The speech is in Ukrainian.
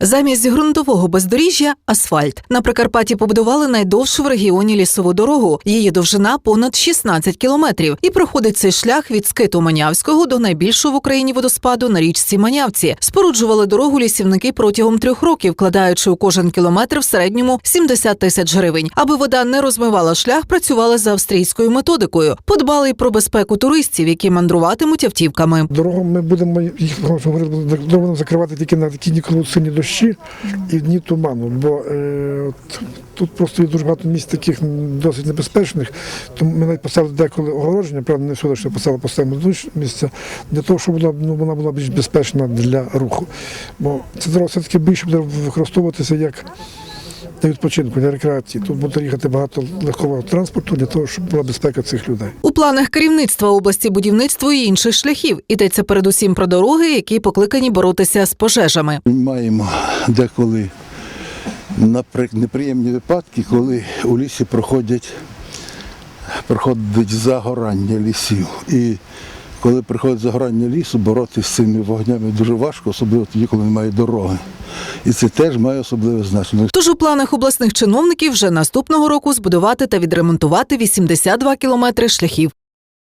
Замість ґрунтового бездоріжжя асфальт. На Прикарпатті побудували найдовшу в регіоні лісову дорогу. Її довжина понад 16 кілометрів. І проходить цей шлях від скиту Манявського до найбільшого в Україні водоспаду на річці Манявці. Споруджували дорогу лісівники протягом трьох років, вкладаючи у кожен кілометр в середньому 70 тисяч гривень. Аби вода не розмивала шлях, працювали за австрійською методикою. Подбали й про безпеку туристів, які мандруватимуть автівками. Дорогу ми будемо їх закривати тільки на такі ніколи сильні дощі і в дні туману. Бо е, от, тут просто є дуже багато місць таких досить небезпечних. Тому ми навіть поставили деколи огородження, правда, не всюди що поставили поставимо місце, для того, щоб вона, ну, вона була більш безпечна для руху. Бо це дорога все-таки більше буде використовуватися як. Для відпочинку, для рекреації. Тут буде їхати багато легкового транспорту для того, щоб була безпека цих людей. У планах керівництва області будівництво і інших шляхів йдеться передусім про дороги, які покликані боротися з пожежами. Ми маємо деколи наприклад, неприємні випадки, коли у лісі проходять, проходить загорання лісів. І коли приходить загорання лісу, боротися з цими вогнями дуже важко, особливо тоді, коли немає дороги. І це теж має особливе значення. Тож у планах обласних чиновників вже наступного року збудувати та відремонтувати 82 кілометри шляхів.